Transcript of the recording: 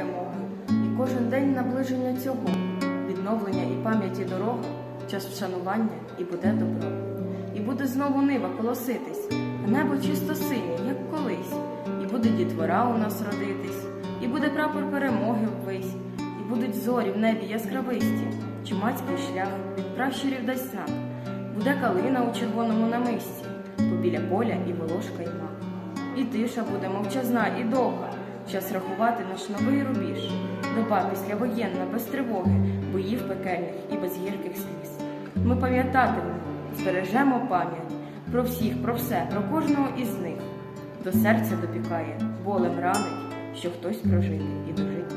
перемоги, і кожен день наближення цього, відновлення і пам'яті дорога, час вшанування і буде добро. І буде знову нива колоситись, а небо чисто синє, як колись, і буде дітвора у нас родитись, і буде прапор перемоги ввись, і будуть зорі в небі яскрависті, чумацький шлях від пращурів дасть знак, буде калина у червоному намисті, побіля поля і волошка й мак. І тиша буде мовчазна і довга, час рахувати наш новий рубіж, доба післявоєнна, без тривоги, боїв пекельних і без гірких сліз. Ми пам'ятатимемо, збережемо пам'ять про всіх, про все, про кожного із них. До серця допікає, болем ранить, що хтось прожити і дожить